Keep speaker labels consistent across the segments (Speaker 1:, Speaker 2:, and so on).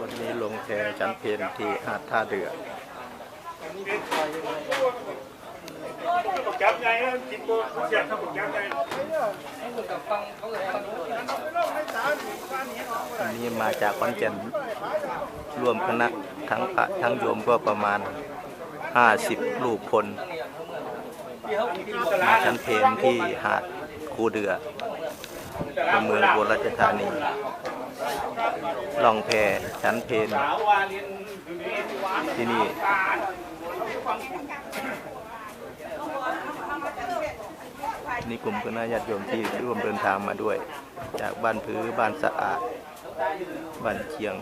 Speaker 1: วันนี้ลงแพชั้นเพนที่หาดท่าเรือ
Speaker 2: จับไงนะกินตัวเสียบถ้าผมจับไง
Speaker 1: วันนี้มาจากขอนแก่นรวมคณะทั้งพระทั้งโยมก็ประมาณ 50 ลูกคนชั้นเพนที่หาดคูเดือ ในเมืองอุบลราชธานีลองแพชั้นเพนที่นี่นี่กลุ่มคณะญาติโยมที่ร่วมเดินทางมาด้วย จากบ้านพื้บ้านสะอาด บ้านเชียง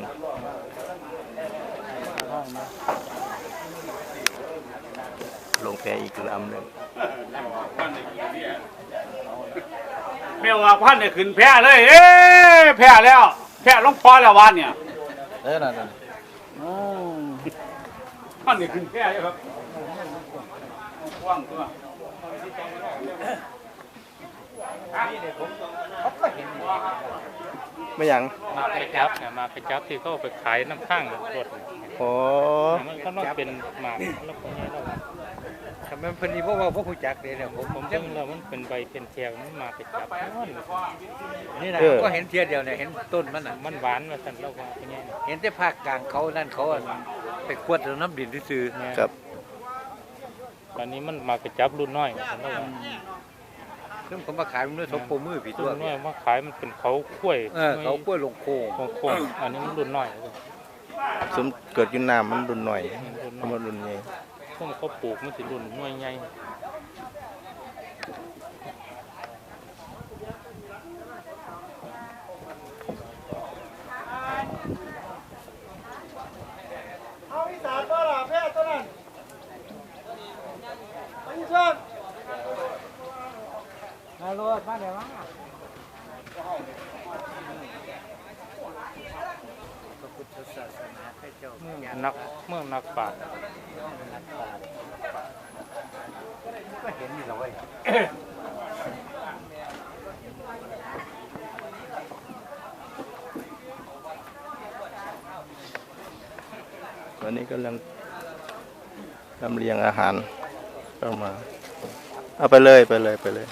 Speaker 1: ลงแพอีกลำหนึ่ง
Speaker 2: แม่ว่าพันเนี่ยขึ้นแพ้เลยเอ๊ะแพ้แล้ว แพ้ลงพอแล้ววันเนี่ย
Speaker 3: เออนั่นน่ะ
Speaker 2: พันเนี่ยขึ้นแพ้เลยครับว่างตัว
Speaker 1: ไม่ยัง
Speaker 4: มาไปจับเนี่ยมาไปจับที่เขาเอาไปขายน้ำข้างรถเนี่ย
Speaker 1: โอ้
Speaker 4: มันก็ต้องเป็นหมากแล้วก็เนี่ยเรา
Speaker 3: ทำไมเพิ่นนี่เพราะว่าพวกผู้จักเด้เนี่ยผม
Speaker 4: ผมเพิ่งเรามันเป็นใบเป็นแถวมันมาไปจับมัน
Speaker 3: นี่นะก็เห็นเทียเดียวเนี่ยเห็นต้นมันน่ะ
Speaker 4: มันหวานมาสั่นเราว่าเป็นไง
Speaker 3: เห็นแต่ภาคกลางเขานั่นเขาอะไปขวดเอาน้ำดินซื่อ
Speaker 4: เนี่ย
Speaker 1: ครับ
Speaker 4: ตอนนี้มันมาไปจับรุ่นน้อยสั่นเราว่า
Speaker 3: ๆซึ่งผมมาขายมันด้วยทบโปมือผีตั
Speaker 4: รุ่
Speaker 3: วน
Speaker 4: น้อยมาขายมันเป็นเขาคุ้วย
Speaker 3: เออเขากล้วยลงโคง
Speaker 4: โค้งๆอันนี้มันรุ่นน้อย
Speaker 1: สมเกิดอยุ่น้ำมันรุนหน่อย
Speaker 4: รุ่น
Speaker 1: มัน
Speaker 4: น้อย
Speaker 1: รุนใหญ่
Speaker 4: ช่วงเขาปลูกมันสิรุ่นหน่วยใหญ่
Speaker 5: เอาอีสานก็ล่ะแพทย์ตัวนั้นอันนี้เชิญมาโลดมาเดี๋ยวมา
Speaker 3: พระพุทธศาสนาให้เจ้า
Speaker 4: เมืองนักเมืองนักปราชญ์
Speaker 3: ก็เห็นนี่แหละเว้ย
Speaker 1: วันนี้กำลังลำเลียงอาหารเข้ามา เอาไปเลยไปเลยไปเลย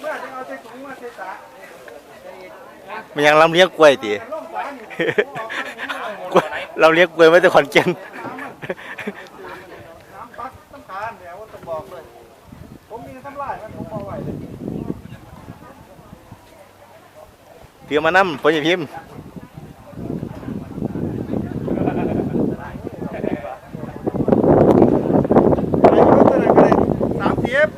Speaker 5: เมื่อจะเอาใส่ถุงมาใส่ตา
Speaker 1: มันยังลำเลียงกล้วยตี เราเรียกล้วยไม่แต่ขอนแก่น
Speaker 5: น้ำปักต้องการเดี๋ยวว่าต้องบอกเลย ผมมีทำลายมันผมเอาไว้เลย
Speaker 1: เตรียมมานั่มปอยพิมพ์
Speaker 5: ไอ้รถตัวไหนก็ได้สามสิบ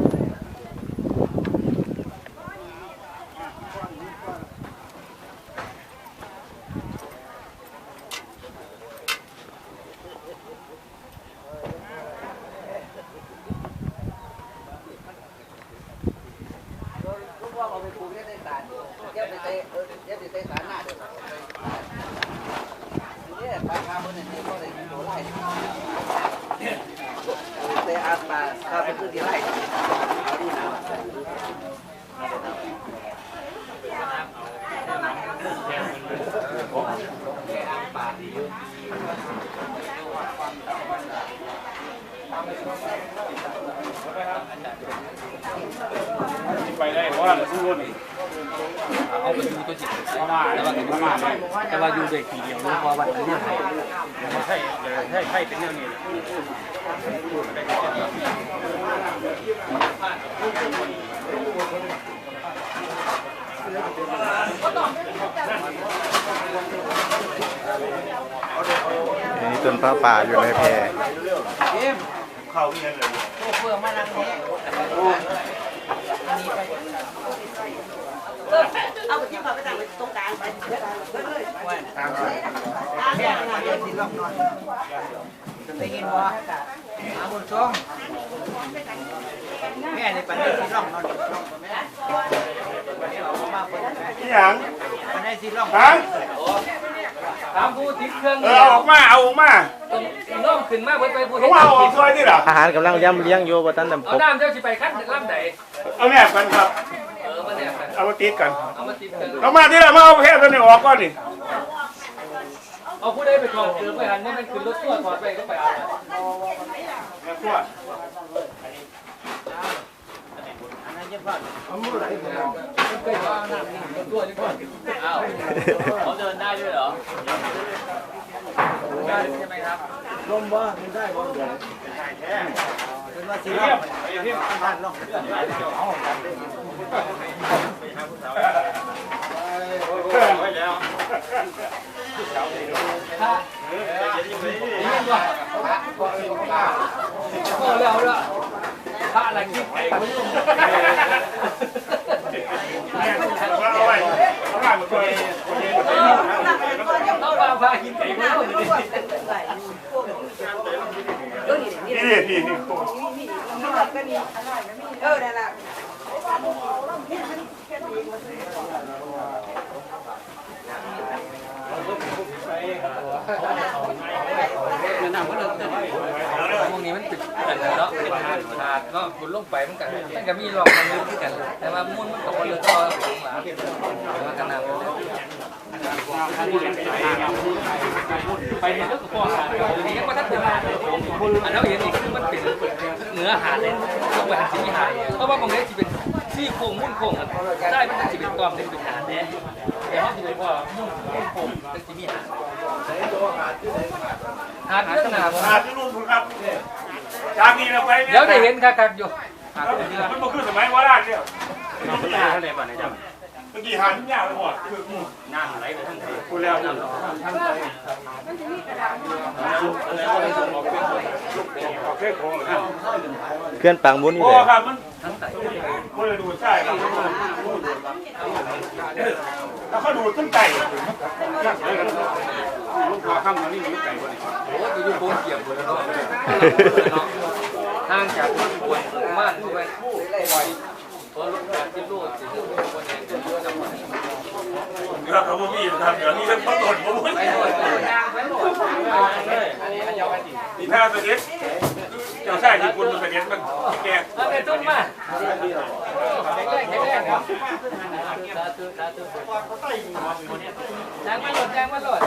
Speaker 2: ไปได้เพราะว่าสู้รุ่น
Speaker 3: เอาไปดูตัวจิต
Speaker 2: ประมาณประมา
Speaker 3: แต่ว่าอยู่เด็กทีเดียวรู้ว่าวันนี้ให้
Speaker 2: ใช่ใช่ใช่เป็นเรื่องนี้
Speaker 1: อันนี้ต้นผ้าป่าอยู่ในแพ
Speaker 2: เข้าเงินเลย
Speaker 6: เอา ไปที่เขาไปตั้งไว้ตรงกลางไปเรื่อยๆตามไปตามอย่างนั้นเลยสิลองนอน
Speaker 5: ได้ยินว่าอาบุญชมแม่ในปันได้สีร่องนอนร่องแม่มาคน
Speaker 2: ที่หยัง
Speaker 5: ปันได้สีร่อง
Speaker 2: ฮะ
Speaker 7: ตามผู้ติดเครื่อง
Speaker 2: เออเอาออกมาเอาออกมา
Speaker 7: น้องขึ้นมาเพิ่นไปผู้
Speaker 2: เขา
Speaker 7: เฮ็ด
Speaker 2: ว่าเอาออกซอยนี่เหรอ
Speaker 1: อาหารกำลังย่ำเลี้ยงอยู่บ่ทันนำ
Speaker 7: เอา
Speaker 1: พบ
Speaker 7: น้ำเจ้าสิไปคั้นลำใด
Speaker 2: เอาเนี่ยกันครับ
Speaker 7: เออมันเนี่ย
Speaker 2: เอามาติดกัน
Speaker 7: เอามาติดกัน
Speaker 2: เอามาที่ละมาเอาแพร่ตัวนี้ออกก่อนนี่
Speaker 7: เอาผู้ใดไปกองเกลือไปหันว่ามันขึ้นรถตัวถอดไปก็ไปเอา
Speaker 2: แม่ขวด
Speaker 7: เคยว่าน้ำนี่รถตัวนี่ก่อนอ้าวเขาเดินได้ด้วยเหรอ ได้ใช่ไหมครับ
Speaker 5: ลมว่ามันได้บ่เดือนเป็นว่าสิ
Speaker 2: เทียบเทียบ
Speaker 5: ท่านลอง
Speaker 7: ถ้านี่ว่าพอแล้วละพระอะไรกินไก่ไม่รู้
Speaker 2: เอาไว้เอาไว้มดเลย
Speaker 7: ต้อ งวางพากินไก่ไม่รู้เลย
Speaker 2: นี่นี่นี่
Speaker 6: เออนั่นแหละ
Speaker 7: พวกนี้มันติดกันเนาะเป็นหาดหาดก็คุณลงไปมันกันมันก็มีหลอกมันลึกกัน แต่ว่ามุ่นมันตกเลยก็ไปถึงหลังมันกันนำ ไปเห็นแล้วก็พอหาดีก็ถ้าเป็นอันนั้นเห็นอีกคือมันเป็นเนื้อหาเลยต้องไปหันสีหายเพราะว่าบางทีจะเป็นซี่โครงมุ่นโครงได้มันจะเป็นกรอบเป็นหาแน่แต่เขาจะเป็นว่ามุ่นโครงเป็นสีหาหาดเรื่องหนา
Speaker 2: อาที่นู่นคุณครับจากนี้เราไป
Speaker 7: เดี๋ยวได้เห็นครับอยู่หาดเรือ
Speaker 2: มันมาขึ้นสมัยว่าราชเนี่ย เมื่อกี้หาทุกอย่างไปหมดคือหมู่น้ำไหลไปทั้งทีคุณแล้วน้ำทั้งไปโอเคโค้งนะ
Speaker 1: เคลื่อนปังบุญนี่
Speaker 2: โอ้
Speaker 1: เลย
Speaker 2: ครับมันมันเลยดูดใช่ครับถ้าเขาดูดต้นไก่ลูกค้าข้ามมานี่มีไก่บ่เนี่ย
Speaker 7: โอ้ยอยู่โบนเกี่ยวบนแล้วห่างจากบนบนม่านด้วยปล่อยเพราะรถการที่ลูกสิลูกคนแห่งจะเยอะจังหวะนี้
Speaker 2: เดี๋ยวเขาบ่มีครับเดี๋ยวนี้เขาตดบ่มี
Speaker 7: ไปหน่อยไปยางไปหน่อย
Speaker 2: นี่ถ้าเสด็จเจ้าชายญี่ปุ่นมันเสด็จมันแก่
Speaker 7: เอาไปต้นมาแข็งแรงแข็งแรงครับสาธุสาธุยางมาหลดยางมาหลด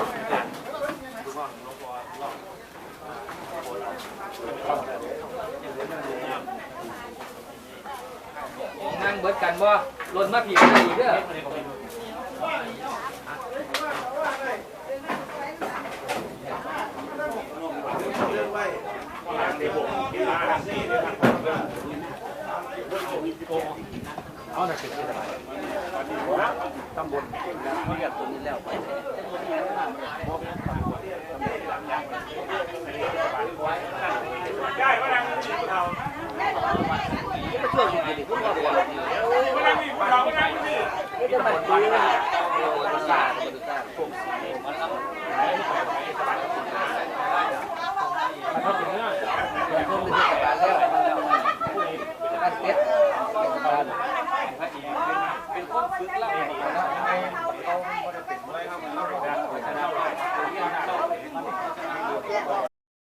Speaker 7: นั่งเบิดกันบ่หล่นมาผีกันอีกเด้อ
Speaker 2: ย้ายมานั่งนี่ผู้เฒ่ามานั่งนี่ผู้เฒ่ามานั่งนี่
Speaker 7: เป็นคนฝึกเล่า